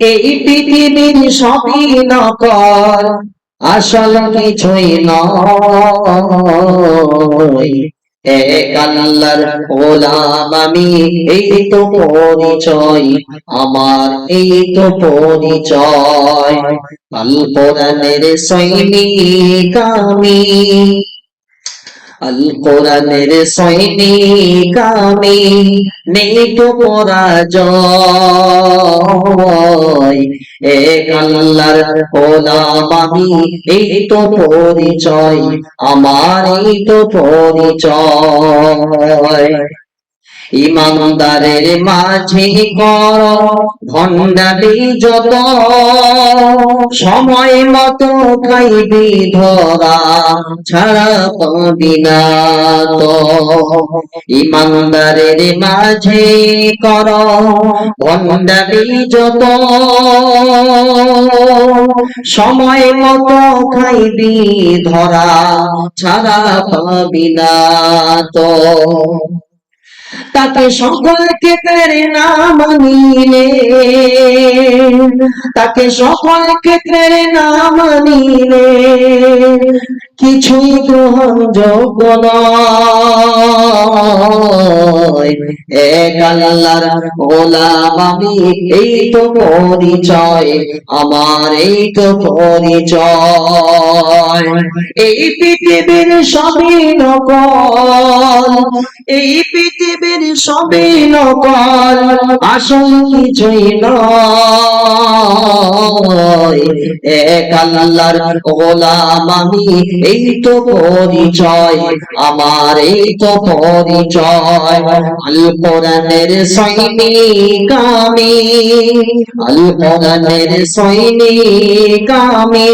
এই পৃথিবীর সবই নকল, আসল কিছুই নয়। এক আল্লাহর গোলাম আমি, এই তো পরিচয়, আমার এই তো পরিচয়। আল কোরআনের সৈনিক আমি আল কোরআনের সৈনিক আমি এক আল্লাহর আমি এই তো পরিচয় আমার এই তো পরিচয়। ইমানদারের মাঝে কর ভণ্ডারি যত। সময় মতো খাইবি ধরা, ছাড়া পাবি না তো। ইমানদারের মাঝে কর ভণ্ডারি যত। সময় মতো খাইবি ধরা, ছাড়া পাবি না তো। তাকে সকল ক্ষেত্রে না মানিলে তাকে সকল ক্ষেত্রে না মানিলে কিছুই গ্রহণযোগ্য নয়। এক আমি, এই তো পরিচয়। আমার এই তো পরিচয়। এই পৃথিবীর সবই নকল এই পৃথিবীর সবই নকল, আসল কিছুই নয়। এক আল্লাহর গোলাম আমি, এই তো পরিচয়, আমার এই তো পরিচয়। আল কোরআনের সৈনিক আমি আল কোরআনের সৈনিক আমি,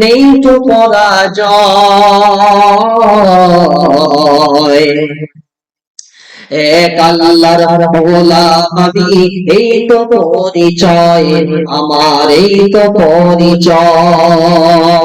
নেই তো পরাজয়। এক আল্লাহর গোলাম আমি এই তো পরিচয় আমার এই তো পরিচয়।